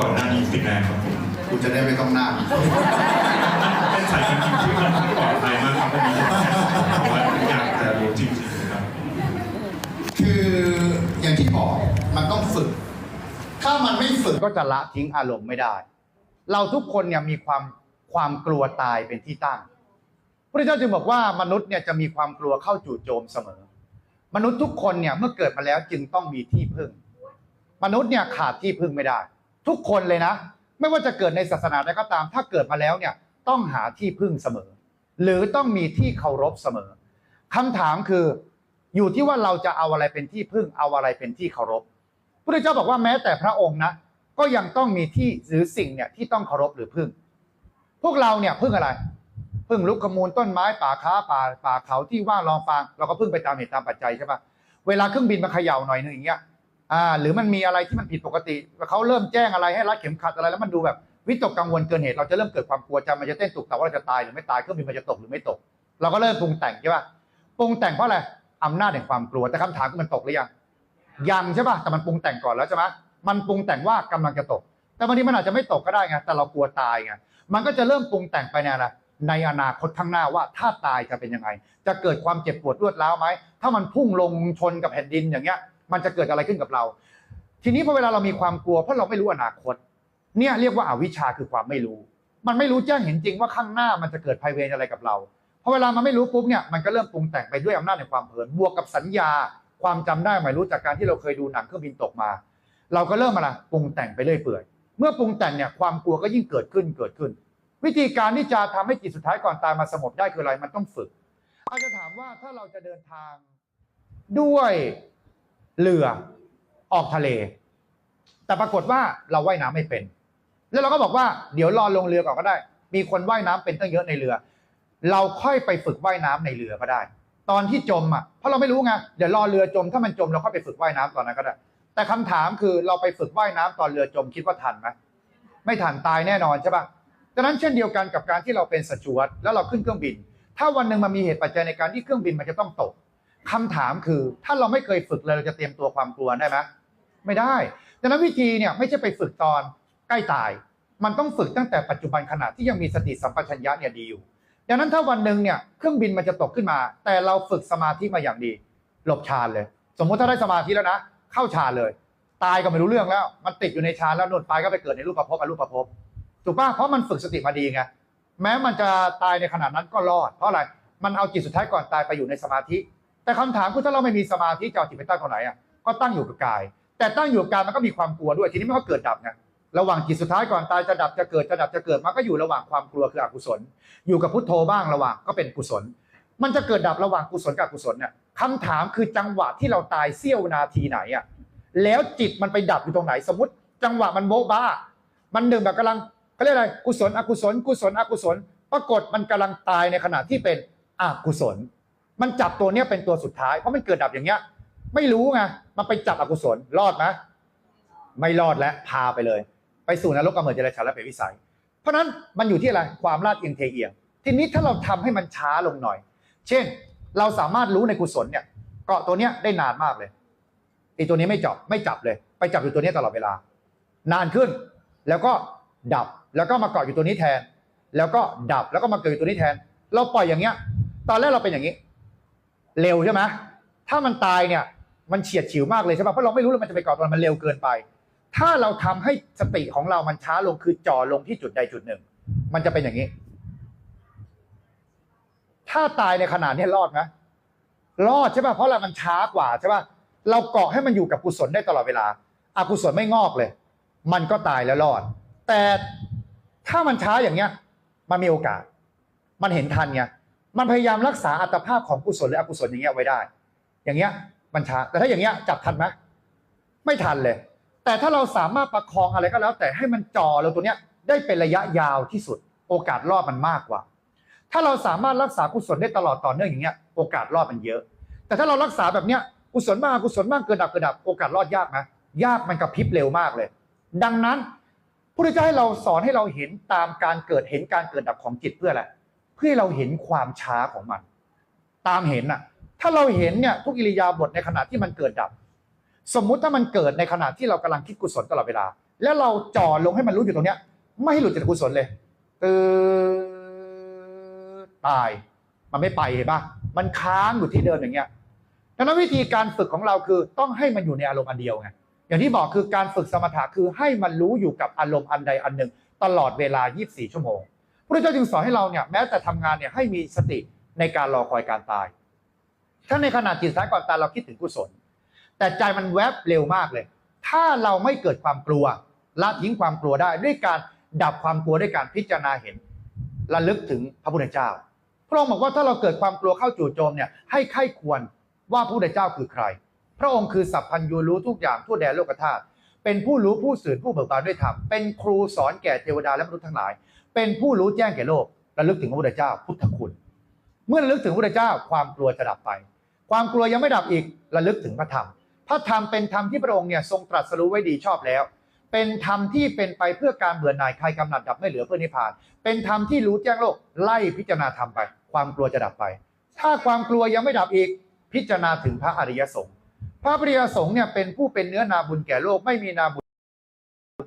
ก่อนหน้านี้ฟินแลนด์ครับผมกูจะได้ไม่ต้องนั่งเป็นสายการบินที่ค่อนข้างปลอดภัยมากครับวันนี้เพราะว่าอยากจะรู้จริงๆครับคืออย่างที่บอกมันต้องฝึก ถ้ามันไม่ฝึกก็จะละทิ้งอารมณ์ไม่ได้ เราทุกคนเนี่ยมีความความกลัวตายเป็นที่ตั้งพระเจ้าจึงบอกว่ามนุษย์เนี่ยจะมีความกลัวเข้าจู่โจมเสมอ มนุษย์ทุกคนเนี่ยเมื่อเกิดมาแล้วจึงต้องมีที่พึ่ง มนุษย์เนี่ยขาดที่พึ่งไม่ได้ ทุกคนเลยนะ ไม่ว่าจะเกิดในศาสนาใดก็ตาม ถ้าเกิดมาแล้วเนี่ยต้องหาที่พึ่งเสมอ หรือต้องมีที่เคารพเสมอคำถามคืออยู่ที่ว่าเราจะเอาอะไรเป็นที่พึ่งเอาอะไรเป็นที่เคารพพระเจ้าบอกว่าแม้แต่พระองค์นะก็ยังต้องมีที่หรือสิ่งเนี่ยที่ต้องเคารพหรือพึ่ง พวกเราเนี่ยพึ่งอะไร พึ่งลุกขมูลต้นไม้ป่าค้าป่าป่าเขาที่ว่างรองฟางเราก็พึ่งไปตามเหตุตามปัจจัยใช่ปะเวลาเครื่องบินมาเขย่าหน่อยหนึงอย่างเงี้ย อ่าหรือมันมีอะไรที่มันผิดปกติเขาเริ่มแจ้งอะไรให้รัดเข็มขัดอะไรแล้วมันดูแบบวิตกกังวลเกินเหตุเราจะเริ่มเกิดความกลัวใจมันจะเต้นตุกแต่ว่าเราจะตายหรือไม่ตายเครื่องบินมันจะตกหรือไม่ตก เราก็เริ่มปรุงแต่งใช่ปะปรุงแต่งเพราะอะไรอำนาจแห่งความกลัวแต่คำถามคือมันตกหรือยังยังใช่ป่ะแต่มันปรุงแต่งก่อนแล้วใช่ไหมมันปรุงแต่งว่ากำลังจะตก แต่บางทีมันอาจจะไม่ตกก็ได้ไงแต่เรากลัวตายไงมันก็จะเริ่มปรุงแต่งไปในอะไรในอนาคตข้างหน้าว่าถ้าตายจะเป็นยังไง จะเกิดความเจ็บปวดรวดร้าวไหมถ้ามันพุ่งลงชนกับแผ่นดินอย่างเงี้ย มันจะเกิดอะไรขึ้นกับเรา ทีนี้พอเวลาเรามีความกลัวเพราะเราไม่รู้อนาคต เนี่ยเรียกว่าอาวิชชาคือความไม่รู้ มันไม่รู้แจ้งเห็นจริงว่าข้างหน้ามันจะเกิดภัยเวรอะไรกับเราพอเวลามันไม่รู้ปุ๊บเนี่ยมันก็เริ่มปรุงแต่งไปด้วยอำนาจในความเพลินบวกกับสัญญา ความจำได้หมายรู้จากการที่เราเคยดูหนังเครื่องบินตกมา เราก็เริ่มอะไรปรุงแต่งไปเรื่อยเปื่อยเมื่อปรุงแต่งเนี่ยความกลัวก็ยิ่งเกิดขึ้นเกิดขึ้น วิธีการที่จะทำให้จิตสุดท้ายก่อนตายมาสงบได้คืออะไรมันต้องฝึก อาจจะถามว่าถ้าเราจะเดินทางด้วย เรือออกทะเล แต่ปรากฏว่าเราว่ายน้ำไม่เป็น แล้วเราก็บอกว่าเดี๋ยวรอลงเรือก่อนก็ได้ มีคนว่ายน้ำเป็นตั้งเยอะในเรือ เราค่อยไปฝึกว่ายน้ำในเรือก็ได้ ตอนที่จมอะเพราะเราไม่รู้ไงเดี๋ยวรอเรือจม ถ้ามันจมเราค่อยไปฝึกว่ายน้ำตอนนั้นก็ได้ แต่คำถามคือเราไปฝึกว่ายน้ำตอนเรือจมคิดว่าทันไหมไม่ทันตายแน่นอนใช่ปะดังนั้นเช่นเดียวกันกับการที่เราเป็นสจวตแล้วเราขึ้นเครื่องบิน ถ้าวันหนึ่งมันมีเหตุปัจจัยในการที่เครื่องบินมันจะต้องตก คำถามคือ ถ้าเราไม่เคยฝึกเลยเราจะเตรียมตัวความกลัวได้ไหมไม่ได้ดังนั้นวิธีเนี่ยไม่ใช่ไปฝึกตอนใกล้ตาย มันต้องฝึกตั้งแต่ปัจจุบันขณะที่ยังมีสติสัมปชัญญะเนี่ยดีอยู่ดังนั้นถ้าวันหนึ่งเนี่ยเครื่องบินมันจะตกขึ้นมา แต่เราฝึกสมาธิมาอย่างดี หลบฌานเลย สมมุติถ้าได้สมาธิแล้วนะ เข้าฌานเลย ตายก็ไม่รู้เรื่องแล้ว มันติดอยู่ในฌานแล้วนุ่นตายก็ไปเกิดในรูปประพบอรูปประพบถูกป่ะเพราะมันฝึกสติมาดีไงแม้มันจะตายในขณะนั้นก็รอด เพราะอะไรมันเอาจิตสุดท้ายก่อนตายไปอยู่ในสมาธิ แต่คำถามคือถ้าเราไม่มีสมาธิจะเอาจิตไปตั้งตรงไหนอะก็ตั้งอยู่กับกาย แต่ตั้งอยู่กับกายมันก็มีความกลัวด้วย ทีนี้มันก็เกิดดับไงระหว่างจิตสุดท้ายก่อนตายจะดับจะเกิดจะดับจะเกิดมันก็อยู่ระหว่างความกลัวคืออกุศล อยู่กับพุทโธบ้างระหว่างก็เป็นกุศล มันจะเกิดดับระหว่างกุศลกับอกุศลเนี่ยคำถามคือจังหวะที่เราตายเสี้ยวนาทีไหนอะแล้วจิตมันไปดับอยู่ตรงไหนสมมติ จังหวะมันโบ๊ะบ้า มันหนึ่งแบบกำลังเขาเรียกอะไรกุศลอกุศล กุศลอกุศล ปรากฏมันกำลังตายในขณะที่เป็นอกุศล มันจับตัวเนี้ยเป็นตัวสุดท้ายเพราะมันเกิดดับอย่างเงี้ย ไม่รู้ไงมันไปจับอกุศลรอดไหมไม่รอดแล้วพาไปเลย ไปสู่นรกกำเนิดเจริญชาและเปรตวิสัย เพราะนั้นมันอยู่ที่อะไรความลาดเอียงเทเอียง ทีนี้ถ้าเราทำให้มันช้าลงหน่อย เช่น เราสามารถรู้ในกุศลเนี่ยเกาะตัวเนี้ยได้นานมากเลยไอตัวนี้ไม่จับไม่จับเลย ไปจับอยู่ตัวเนี้ยตลอดเวลา นานขึ้น แล้วก็ดับแล้วก็มาเกาะอยู่ตัวนี้แทน แล้วก็ดับแล้วก็มาเกิดอยู่ตัวนี้แทน เราปล่อยอย่างเงี้ย ตอนแรกเราเป็นอย่างนี้ เร็วใช่ไหมถ้ามันตายเนี่ยมันเฉียดฉิวมากเลยใช่ป่ะเพราะเราไม่รู้เลยมันจะไปเกาะตอนมันเร็วเกินไป ถ้าเราทำให้สติของเรามันช้าลงคือจ่อลงที่จุดใดจุดหนึ่ง มันจะเป็นอย่างนี้ ถ้าตายในขนาดนี้รอดไหมรอดใช่ป่ะเพราะอะไรมันช้ากว่าใช่ป่ะเราเกาะให้มันอยู่กับกุศลได้ตลอดเวลาอากุศลไม่งอกเลย มันก็ตายแล้วรอด แต่ถ้ามันช้าอย่างเงี้ย มันมีโอกาส มันเห็นทันไง มันพยายามรักษาอัตภาพของกุศลหรืออกุศลอย่างเงี้ยไว้ได้ อย่างเงี้ยมันช้าแต่ถ้าอย่างเงี้ยจับทันไหมไม่ทันเลย แต่ถ้าเราสามารถประคองอะไรก็แล้ว แต่ให้มันจ่อเราตัวเนี้ยได้เป็นระยะยาวที่สุด โอกาสรอดมันมากกว่า ถ้าเราสามารถรักษากุศลได้ตลอดต่อเนื่องอย่างเงี้ยโอกาสรอดมันเยอะ แต่ถ้าเรารักษาแบบเนี้ยกุศลมากกุศลมากเกิดดับเกิดดับโอกาสรอดยากไหมยากมันกระพริบเร็วมากเลย ดังนั้นพระพุทธเจ้าให้เราสอนให้เราเห็นตามการเกิดเห็นการเกิดดับของจิตเพื่ออะไร พื่อให้เราเห็นความช้าของมัน ตามเห็นน่ะ ถ้าเราเห็นเนี่ยทุกอิริยาบถในขณะที่มันเกิดดับ สมมุติถ้ามันเกิดในขณะที่เรากำลังคิดกุศลตลอดเวลา แล้วเราจ่อลงให้มันรู้อยู่ตรงเนี้ย ไม่ให้หลุดจากกุศลเลยตืดตาย มันไม่ไปเห็นปะมันค้างอยู่ที่เดิมอย่างเงี้ยดังนั้นวิธีการฝึกของเราคือต้องให้มันอยู่ในอารมณ์อันเดียวไงอย่างที่บอกคือการฝึกสมถะคือให้มันรู้อยู่กับอารมณ์อันใดอันหนึ่ง ตลอดเวลา 24 ชั่วโมง พระเจ้าจึงสอนให้เราเนี่ยแม้แต่ทำงานเนี่ยให้มีสติในการรอคอยการตาย ถ้าในขณะจิตสายก่อนตายเราคิดถึงกุศล แต่ใจมันแวบเร็วมากเลย ถ้าเราไม่เกิดความกลัวละทิ้งความกลัวได้ด้วยการดับความกลัวด้วยการพิจารณาเห็นระลึกถึงพระพุทธเจ้า พระองค์บอกว่าถ้าเราเกิดความกลัวเข้าจู่โจมเนี่ยให้ไข้ควรว่าพระพุทธเจ้าคือใคร พระองค์คือสัพพัญญูรู้ทุกอย่างทั่วแดนโลกธาตุ เป็นผู้รู้ผู้สื่อผู้เบิกบานด้วยธรรมเป็นครูสอนแก่เทวดาและมนุษย์ทั้งหลาย เป็นผู้รู้แจ้งแก่โลกระลึกถึงพระพุทธเจ้าพุทธคุณ เมื่อระลึกถึงพระพุทธเจ้าความกลัวจะดับไป ความกลัวยังไม่ดับอีกระลึกถึงพระธรรมพระธรรมเป็นธรรมที่พระองค์เนี่ยทรงตรัสรู้ไว้ดีชอบแล้ว เป็นธรรมที่เป็นไปเพื่อการเบื่อหน่ายคลายกำหนัดดับไม่เหลือเพื่อนิพพาน เป็นธรรมที่รู้แจ้งโลกไล่พิจารณาธรรมไป ความกลัวจะดับไป ถ้าความกลัวยังไม่ดับอีกพิจารณาถึงพระอริยสงฆ์ พระอริยสงฆ์เนี่ยเป็นผู้เป็นเนื้อนาบุญแก่โลกไม่มีนาบุญ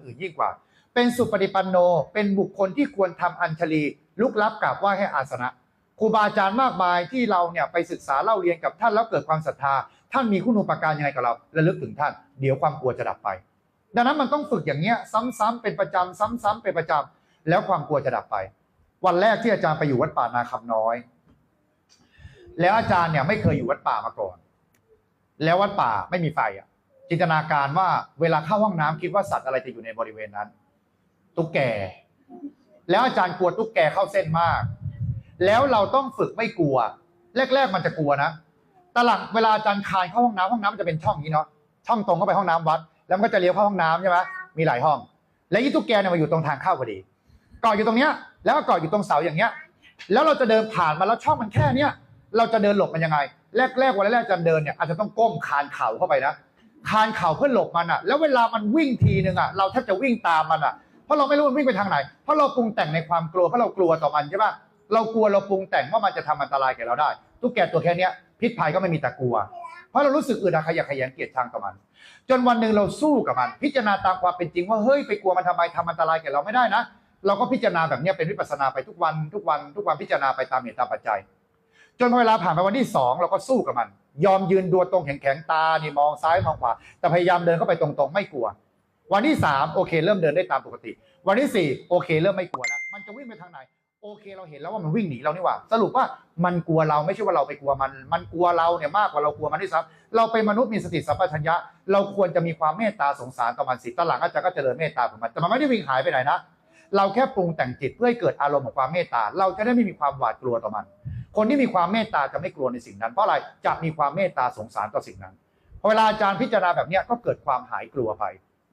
อื่นยิ่งกว่า เป็นสุปฏิปันโน เป็นบุคคลที่ควรทำอัญชลี ลุกลับกราบไหว้ให้อาสนะครูบาอาจารย์มากมายที่เราเนี่ยไปศึกษาเล่าเรียนกับท่านแล้วเกิดความศรัทธา ท่านมีคุณูปการยังไงกับเราระลึกถึงท่าน เดี๋ยวความกลัวจะดับไป ดังนั้นมันต้องฝึกอย่างเงี้ยซ้ำๆเป็นประจำซ้ำๆเป็นประจำแล้วความกลัวจะดับไป วันแรกที่อาจารย์ไปอยู่วัดป่านาคำน้อย แล้วอาจารย์เนี่ยไม่เคยอยู่วัดป่ามาก่อน แล้ววัดป่าไม่มีไฟอะ จินตนาการว่าเวลาเข้าห้องน้ำคิดว่าสัตว์อะไรจะอยู่ในบริเวณนั้น ตุ๊กแก แล้วอาจารย์กลัวตุ๊กแกเข้าเส้นมาก แล้วเราต้องฝึกไม่กลัว แรก ๆ มันจะกลัวนะตลังเวลาอาจารย์คานเข้าห้องน้ำห้องน้ำมันจะเป็นช่องนี้เนาะช่องตรงเข้าไปห้องน้ำวัด แล้วมันก็จะเลี้ยวเข้าห้องน้ำใช่ไหมมีหลายห้อง และยี่ตุ๊กแกเนี่ยมาอยู่ตรงทางเข้าพอดีเกาะอยู่ตรงเนี้ย แล้วก็เกาะอยู่ตรงเสาอย่างเงี้ย แล้วเราจะเดินผ่านมาแล้วช่องมันแค่เนี้ย เราจะเดินหลบมันยังไง แรกๆวันแรกๆอาจารเดินเนี่ยอาจจะต้องก้มคานเข่าเข้าไปนะคานเข่าเพื่อหลบมันอะ แล้วเวลามันวิ่งทีนึงอะเราแทบจะวิ่งตามมันอะเพราะเราไม่รู้มันวิ่งไปทางไหน เพราะเราปรุงแต่งในความกลัวเพราะเรากลัวต่อมันใช่ปะเรากลัวเราปรุงแต่งว่ามันจะทำอันตรายแก่เราได้ตุ๊กแกตัวแค่นี้พิษภัยก็ไม่มีแต่กลัว เพราะเรารู้สึกอึดอัดขยะแขยงเกลียดชังกับมัน จนวันหนึ่งเราสู้กับมัน พิจารณาตามความเป็นจริงว่าเฮ้ยไปกลัวมันทำไมทำอันตรายแก่เราไม่ได้นะ เราก็พิจารณาแบบนี้เป็นวิปัสสนาไปทุกวันทุกวันทุกวันพิจารณาไปตามเหตุตามปัจจัย จนพอเวลาผ่านไปวันที่สองเราก็สู้กับมัน ยอมยืนดัวตรงแข็งแข็งๆตานี่มองซ้ายมองขวาแต่พยายามเดินเข้าไปตรงๆ ไม่กลัว วันที่สามโอเค เริ่มเดินได้ตามปกติ วันที่สี่โอเค เริ่มไม่กลัวแล้วมันจะวิ่งไปทางไหนโอเคเราเห็นแล้วว่ามันวิ่งหนีเรานี่หว่า สรุปว่ามันกลัวเราไม่ใช่ว่าเราไปกลัวมัน มันกลัวเราเนี่ยมากกว่าเรากลัวมันด้วยซ้ำเราเป็นมนุษย์มีสติสัมปชัญญะ เราควรจะมีความเมตตาสงสารต่อมันสิตหลังอาจารย์ก็เจริญเมตตาของมันแต่มันไม่ได้วิ่งหายไปไหนนะ เราแค่ปรุงแต่งจิตเพื่อให้เกิดอารมณ์ของความเมตตา เราจะได้ไม่มีความหวาดกลัวต่อมัน คนที่มีความเมตตาจะไม่กลัวในสิ่งนั้น เพราะอะไรจะมีความเมตตาสงสารต่อสิ่งนั้นพอเวลาอาจารย์พิจารณาแบบนี้ก็เกิดความหายกลัวไป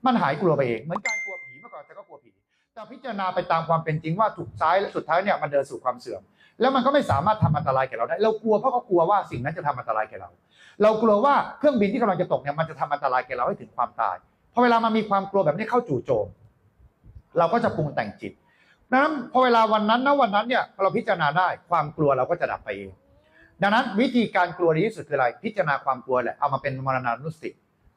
มันหายกลัวไปเองเหมือนการกลัวผีเมื่อก่อนอาจารย์ก็กลัวผีแต่พิจารณาไปตามความเป็นจริงว่าถูกซ้ายและสุดท้ายเนี่ยมันเดินสู่ความเสื่อม แล้วมันก็ไม่สามารถทำอันตรายแก่เราได้ เรากลัวเพราะเขากลัวว่าสิ่งนั้นจะทำอันตรายแก่เรา เรากลัวว่าเครื่องบินที่กำลังจะตกเนี่ยมันจะทำอันตรายแก่เราให้ถึงความตายพอเวลามันมีความกลัวแบบนี้เข้าจู่โจม เราก็จะปรุงแต่งจิตดังนั้นพอเวลาวันนั้นนะวันนั้นเนี่ยเราพิจารณาได้ความกลัวเราก็จะดับไปเอง ดังนั้นวิธีการกลัวดีที่สุดคืออะไร พิจารณาความกลัวแหละเอามาเป็นมรณานุสติ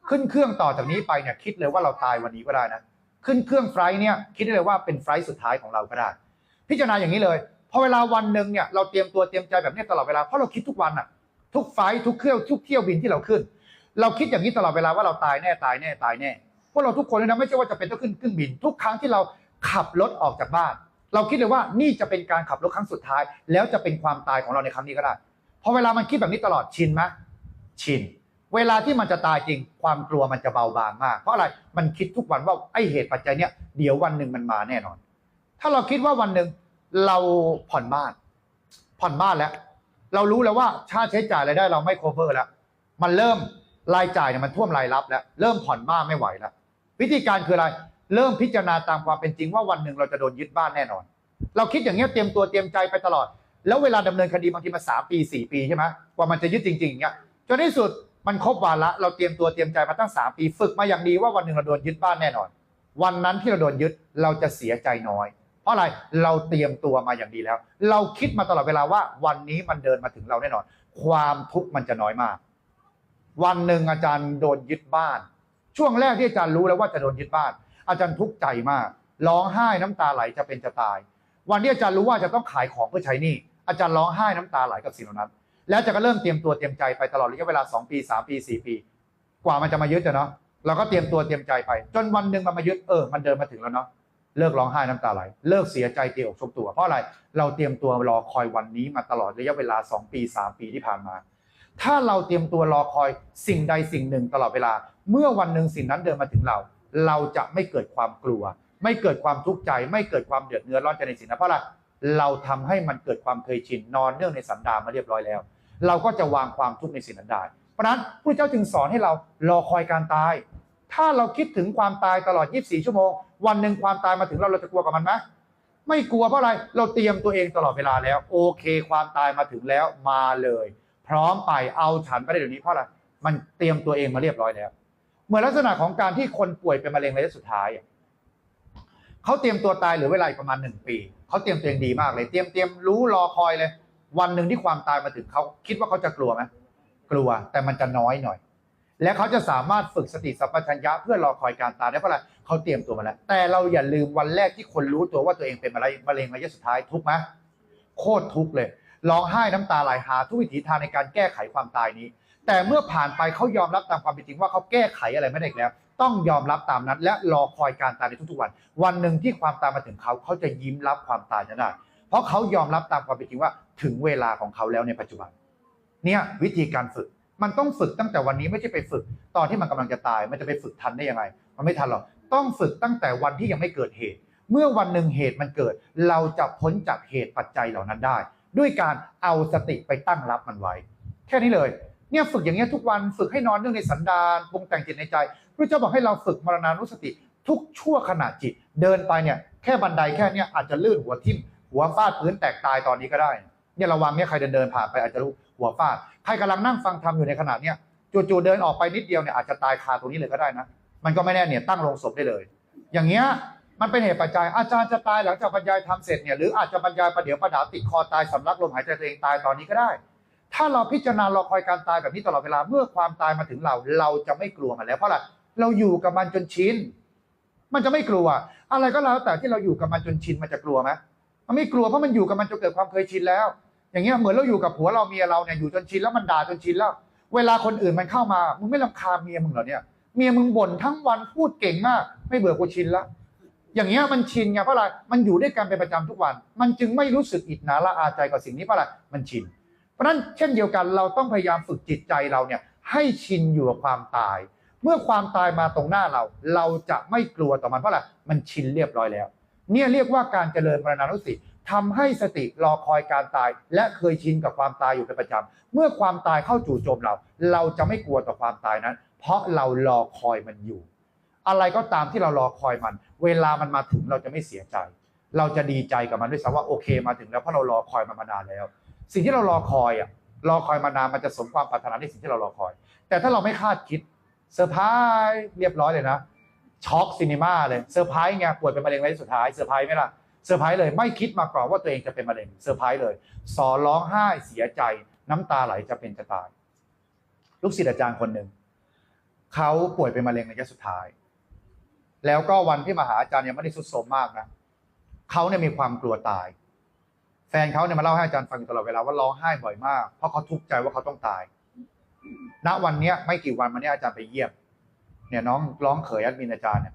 ขึ้นเครื่องต่อจากนี้ไปเนี่ยคิดเลยว่าเราตายวันนี้ก็ได้นะขึ้นเครื่องไฟล์เนี่ยคิดได้เลยว่าเป็นไฟล์สุดท้ายของเราก็ได้ พิจารณาอย่างนี้เลยพอเวลาวันหนึ่งเนี่ยเราเตรียมตัวเตรียมใจแบบนี้ตลอดเวลาเพราะเราคิดทุกวันอะทุกไฟล์ทุกเครื่องทุกเที่ยวบินที่เราขึ้น เราคิดอย่างนี้ตลอดเวลาว่าเราตายแน่ตายแน่ตายแน่ พวกเราทุกคนเลยนะไม่ใช่ว่าจะเป็นต้องขึ้นเครื่องบิน ทุกครั้งที่เราขับรถออกจากบ้าน เราคิดเลยว่านี่จะเป็นการขับรถครั้งสุดท้าย แล้วจะเป็นความตายของเราในครั้งนี้ก็ได้พอเวลามันคิดแบบนี้ตลอดชินไหมชิน เวลาที่มันจะตายจริง ความกลัวมันจะเบาบางมาก เพราะอะไรมันคิดทุกวันว่าไอ้เหตุปัจจัยเนี้ยเดี๋ยววันหนึ่งมันมาแน่นอน ถ้าเราคิดว่าวันหนึ่งเราผ่อนบ้าน ผ่อนบ้านแล้ว เรารู้แล้วว่าค่าใช้จ่ายรายได้เราไม่ cover แล้ว มันเริ่มรายจ่ายเนี่ยมันท่วมรายรับแล้ว เริ่มผ่อนบ้านไม่ไหวแล้ว วิธีการคืออะไร เริ่มพิจารณาตามความเป็นจริงว่าวันหนึ่งเราจะโดนยึดบ้านแน่นอน เราคิดอย่างเงี้ยเตรียมตัวเตรียมใจไปตลอด แล้วเวลาดำเนินคดีบางทีมาสามปีสี่ปีใช่ไหมกว่ามันจะยึดจริงๆอย่างเงี้ยจนในที่สุดมันครบวาระเราเตรียมตัวเตรียมใจมาตั้งสามปีฝึกมาอย่างดีว่าวันหนึ่งเราโดนยึดบ้านแน่นอน วันนั้นที่เราโดนยึดเราจะเสียใจน้อย เพราะอะไรเราเตรียมตัวมาอย่างดีแล้ว เราคิดมาตลอดเวลาว่าวันนี้มันเดินมาถึงเราแน่นอน ความทุกข์มันจะน้อยมาก วันหนึ่งอาจารย์โดนยึดบ้าน ช่วงแรกที่อาจารย์รู้แล้วว่าจะโดนยึดบ้าน อาจารย์ทุกข์ใจมากร้องไห้น้ำตาไหลจะเป็นจะตาย วันที่อาจารย์รู้ว่าจะต้องขายของเพื่อใช้หนี้อาจารย์ร้องไห้น้ำตาไหลกับสิ่งเหล่านั้น แล้วอาจะก็เริ่มเตรียมตัวเตรียมใจไปตลอดระยะเวลา 2 ปี 3 ปี 4 ปี กว่ามันจะมายึดเนาะเราก็เตรียมตัวเตรียมใจไป จนวันหนึ่งมันมายึดเออมันเดินมาถึงแล้วเนาะเลิกร้องไห้น้ำตาไหลเลิกเสียใจเตียวชมตัว เพราะอะไรเราเตรียมตัวรอคอยวันนี้มาตลอดระยะเวลา 2 ปี 3 ปีที่ผ่านมา ถ้าเราเตรียมตัวรอคอยสิ่งใดสิ่งหนึ่งตลอดเวลา เมื่อวันหนึ่งสิ่งนั้นเดินมาถึงเรา เราจะไม่เกิดความกลัว ไม่เกิดความทุกข์ใจ ไม่เกิดความเดือดเนื้อร้อนใจในสิ่งนั้นเพราะอะไรเราทำให้มันเกิดความเคยชินนอนเนื่องในสันดานมาเรียบร้อยแล้ว เราก็จะวางความทุกข์ในสิ่งนั้นได้เพราะฉะนั้นพระเจ้าจึงสอนให้เรารอคอยการตาย ถ้าเราคิดถึงความตายตลอด 24 ชั่วโมง วันหนึ่งความตายมาถึงเราเราจะกลัวกับมันไหมไม่กลัวเพราะอะไร เราเตรียมตัวเองตลอดเวลาแล้ว โอเค ความตายมาถึงแล้วมาเลย พร้อมไปเอาฉันไปได้เดี๋ยวนี้เพราะอะไรมันเตรียมตัวเองมาเรียบร้อยแล้ว เหมือนลักษณะของการที่คนป่วยเป็นมะเร็งระยะสุดท้ายเขาเตรียมตัวตายเหลือเวลาประมาณหนึ่งปีเขาเตรียมตัวเองดีมากเลย เตรียมเตรียมรู้รอคอยเลย วันหนึ่งที่ความตายมาถึงเขาคิดว่าเขาจะกลัวไหมกลัวแต่มันจะน้อยหน่อย และเขาจะสามารถฝึกสติสัมปชัญญะเพื่อรอคอยการตายได้เพราะอะไรเขาเตรียมตัวมาแล้ว แต่เราอย่าลืมวันแรกที่คนรู้ตัวว่าตัวเองเป็นมะเร็งมะเร็งระยะสุดท้ายทุกไหมโคตรทุกข์เลย ร้องไห้น้ำตาไหลหาทุกวิถีทางในการแก้ไขความตายนี้ แต่เมื่อผ่านไปเขายอมรับตามความเป็นจริงว่าเขาแก้ไขอะไรไม่ได้อีกแล้ว ต้องยอมรับตามนั้น และรอคอยการตายในทุกๆวัน วันหนึ่งที่ความตายมาถึงเขาเขาจะยิ้มรับความตายจะได้ เพราะเขายอมรับตามความเป็นจริงว่าถึงเวลาของเขาแล้วในปัจจุบัน เนี่ยวิธีการฝึกมันต้องฝึกตั้งแต่วันนี้ไม่ใช่ไปฝึก ตอนที่มันกำลังจะตาย มันจะไปฝึกทันได้ยังไง มันไม่ทันหรอกต้องฝึกตั้งแต่วันที่ยังไม่เกิดเหตุ เมื่อวันหนึ่งเหตุมันเกิด เราจะพ้นจากเหตุปัจจัยเหล่านั้นได้ ด้วยการเอาสติไปตั้งรับมันไว้ แค่นี้เลย เนี่ยฝึกอย่างเงี้ยทุกวันฝึกให้นอนเนื่องในสันดานปรุงแต่งจิตในใจพระเจ้าบอกให้เราฝึกมรณานุสติ ทุกชั่วขณะจิต เดินไปเนี่ยแค่บันไดแค่เนี้ยอาจจะลื่นหัวทิ่มหัวฟาดพื้นแตกตายตอนนี้ก็ได้ เนี่ยระวังเนี่ยใครเดินเดินผ่านไปอาจจะรู้หัวฟาดใครกำลังนั่งฟังธรรมอยู่ในขณะเนี้ยจู่ๆเดินออกไปนิดเดียวเนี่ยอาจจะตายคาตรงนี้เลยก็ได้นะ มันก็ไม่แน่เนี่ยตั้งโรงศพได้เลย อย่างเงี้ย มันเป็นเหตุปัจจัยอาจารย์จะตายหลังจากบรรยายทำเสร็จเนี่ยหรืออาจจะบรรยายประเดี๋ยวประดาติดคอตายสำลักลมหายใจตัวเองตายตอนนี้ก็ได้ ถ้าเราพิจารณารอคอยการตายแบบนี้ตลอดเวลาเมื่อความตายมาถึงเรา เราจะไม่กลัวมันแล้วเพราะอะไรเราอยู่กับมันจนชินมันจะไม่กลัว อะไรก็แล้วแต่ที่เราอยู่กับมันจนชินมันจะกลัวไหมมันไม่กลัวเพราะมันอยู่กับมันจนเกิดความเคยชินแล้ว อย่างเงี้ยเหมือนเราอยู่กับผัวเราเมียเราเนี่ยอยู่จนชินแล้วมันด่าจนชินแล้ว เวลาคนอื่นมันเข้ามามึงไม่รำคาญเมียมึงเหรอเนี่ยเมียมึงบ่นทั้งวันพูดเก่งมาก ไม่เบื่อกูชินละ อย่างเงี้ยมันชินไงเพราะอะไรมันอยู่ด้วยกันเป็นประจำทุกวัน มันจึงไม่รู้สึกอิจฉาละอาใจกับสิ่งนี้เพราะอะไรมันชิน เพราะฉะนั้นเช่นเดียวกันเราต้องพยายามฝึกจิตใจเราเนี่ยให้ชินอยู่กับความตาย เมื่อความตายมาตรงหน้าเรา เราจะไม่กลัวต่อมันเพราะอะไรมันชินเรียบร้อยแล้ว เนี่ยเรียกว่าการเจริญมรณานุสติทำให้สติรอคอยการตาย และเคยชินกับความตายอยู่เป็นประจำเมื่อความตายเข้าจู่โจมเรา เราจะไม่กลัวต่อความตายนั้น เพราะเรารอคอยมันอยู่ อะไรก็ตามที่เรารอคอยมัน เวลามันมาถึงเราจะไม่เสียใจ เราจะดีใจกับมันด้วยซ้ำว่าโอเคมาถึงแล้วเพราะเรารอคอยมันมานานแล้ว สิ่งที่เรารอคอยอะรอคอยมานานมันจะสมความปรารถนาในสิ่งที่เรารอคอย แต่ถ้าเราไม่คาดคิดเซอร์ไพรส์เรียบร้อยเลยนะช็อกซินีมาเลยเซอร์ไพรส์ไงป่วยเป็นมะเร็งระยะสุดท้ายเซอร์ไพรส์ไหมล่ะเซอร์ไพรส์เลยไม่คิดมาก่อนว่าตัวเองจะเป็นมะเร็งเซอร์ไพรส์เลยสอร้องไห้เสียใจน้ำตาไหลจะเป็นจะตาย ลูกศิษย์อาจารย์คนหนึ่งเขาป่วยเป็นมะเร็งระยะสุดท้าย แล้วก็วันที่มาหาอาจารย์ยังไม่ได้สุดโทมมากนะเขาเนี่ยมีความกลัวตาย แฟนเขาเนี่ยมาเล่าให้อาจารย์ฟังอยู่ตลอดเวลาว่าร้องไห้บ่อยมาก เพราะเขาทุกข์ใจว่าเขาต้องตาย ณวันเนี้ยไม่กี่วันมาเนี้ยอาจารย์ไปเยี่ยม เนี่ยน้องร้องเขยแอดมินอาจารย์เนี่ย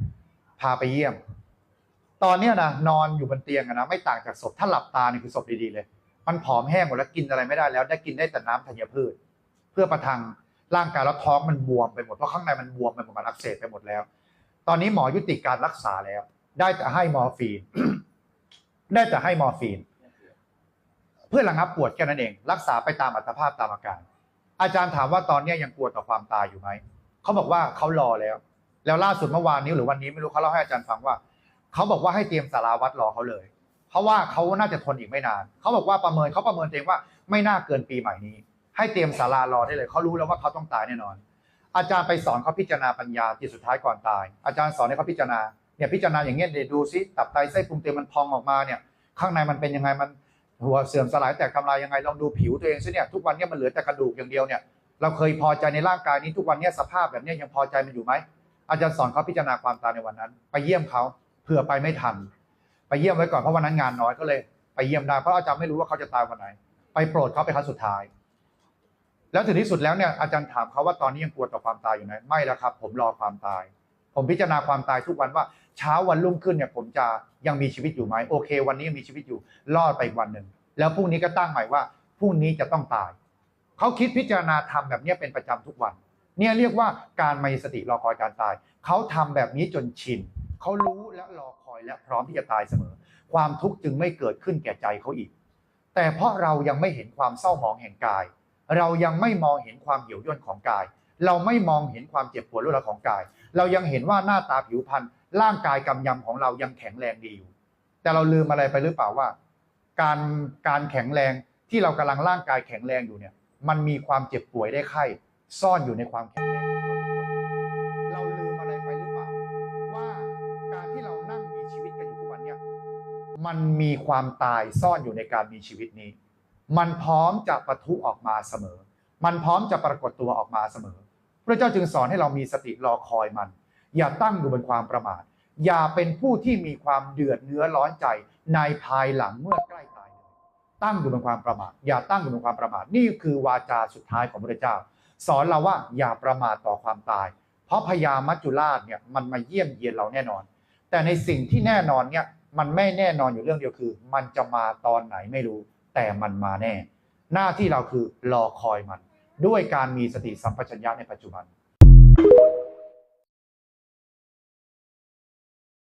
พาไปเยี่ยม ตอนเนี้ยนะนอนอยู่บนเตียงอะนะไม่ต่างจากศพถ้าหลับตาเนี่ยคือศพดีๆเลย มันผอมแห้งหมดแล้วกินอะไรไม่ได้แล้ว ได้กินได้แต่น้ำธัญพืช เพื่อประทังร่างกายแล้วท้องมันบวมไปหมดเพราะข้างในมันบวมไปหมดมันอักเสบไปหมดแล้ว ตอนนี้หมอยุติการรักษาแล้ว ได้แต่ให้มอร์ฟีน ได้แต่ให้มอร์ฟีน เพื่อระงับปวดแค่นั้นเอง รักษาไปตามอัตภาพตามอาการ อาจารย์ถามว่าตอนนี้ยังกลัวต่อความตายอยู่ไหม เขาบอกว่าเขารอแล้ว แล้วล่าสุดเมื่อวานนี้หรือวันนี้ไม่รู้เขาเล่าให้อาจารย์ฟังว่า เขาบอกว่าให้เตรียมสาราวัดรอเขาเลย เพราะว่าเขาน่าจะทนอีกไม่นาน เขาบอกว่าประเมินเขาประเมินเองว่าไม่น่าเกินปีใหม่นี้ ให้เตรียมสารารอได้เลย เขารู้แล้วว่าเขาต้องตายแน่นอน อาจารย์ไปสอนเขาพิจารณาปัญญาจิตสุดท้ายก่อนตาย อาจารย์สอนให้เขาพิจารณาเนี่ยพิจารณาอย่างเงี้ยเดี๋ยวดูซิตับไตไส้พุงเต็มมันพองออกมาเนี่ยข้างในมันเป็นยังไงมันหัวเสื่อมสลายแตกทำลายยังไงลองดูผิวตัวเองซิเนี่ยทุกวันเนี้มันเหลือแต่กระดูกอย่างเดียวเนี่ยเราเคยพอใจในร่างกายนี้ทุกวันเนี้สภาพแบบเนี้ยยังพอใจมันอยู่ไหมอาจารย์สอนเขาพิจารณาความตายในวันนั้น ไปเยี่ยมเขาเผื่อไปไม่ทัน ไปเยี่ยมไว้ก่อนเพราะวันนั้นงานน้อยก็เลย ไปเยี่ยมได้เพราะอาจารย์ไม่รู้ว่าเขาจะตายวันไหน ไปโปรดเขาเป็นครั้งสุดท้าย แล้วถึงที่สุดแล้วเนี่ยอาจารย์ถามเขาว่าตอนนี้ยังกลัวต่อความตายอยู่ไหมไม่แล้วครับ ผมรอความตาย ผมพิจารณาความตายทุกวันว่าเช้าวันรุ่งขึ้นเนี่ยผมจะยังมีชีวิตอยู่ไหมโอเค วันนี้ยังมีชีวิตอยู่รอดไปอีกวันหนึ่งแล้วพรุ่งนี้ก็ตั้งใหม่ว่าพรุ่งนี้จะต้องตายเขาคิดพิจารณาทำแบบนี้เป็นประจำทุกวัน เนี่ยเรียกว่าการมีสติรอคอยการตายเขาทำแบบนี้จนชินเขารู้และรอคอยและพร้อมที่จะตายเสมอ ความทุกข์จึงไม่เกิดขึ้นแก่ใจเขาอีก แต่เพราะเรายังไม่เห็นความเศร้าหมองแห่งกาย เรายังไม่มองเห็นความเหี่ยวย่นของกาย เราไม่มองเห็นความเจ็บปวดรุนแรงของกาย เรายังเห็นว่าหน้าตาผิวพรรณร่างกายกำยำของเรายังแข็งแรงดีอยู่ แต่เราลืมอะไรไปหรือเปล่าว่า การการแข็งแรงที่เรากำลังร่างกายแข็งแรงอยู่เนี่ย มันมีความเจ็บป่วยได้ไข้ ซ่อนอยู่ในความแข็งแรงของเราทุกคนเราลืมอะไรไปหรือเปล่า ว่าการที่เรานั่งมีชีวิตกันอยู่ทุกวันเนี่ยมันมีความตายซ่อนอยู่ในการมีชีวิตนี้ มันพร้อมจะปะทุออกมาเสมอ มันพร้อมจะปรากฏตัวออกมาเสมอ พระเจ้าจึงสอนให้เรามีสติรอคอยมัน อย่าตั้งอยู่บนความประมาท อย่าเป็นผู้ที่มีความเดือดเนื้อร้อนใจในภายหลังเมื่อใกล้ตายเลยตั้งอยู่บนความประมาท อย่าตั้งอยู่บนความประมาท นี่คือวาจาสุดท้ายของพระเจ้า สอนเราว่าอย่าประมาทต่อความตาย เพราะพญามัจจุราชเนี่ยมันมาเยี่ยมเยียนเราแน่นอน แต่ในสิ่งที่แน่นอนเนี่ยมันไม่แน่นอนอยู่เรื่องเดียวคือ มันจะมาตอนไหนไม่รู้ แต่มันมาแน่ หน้าที่เราคือรอคอยมัน ด้วยการมีสติสัมปชัญญะในปัจจุบัน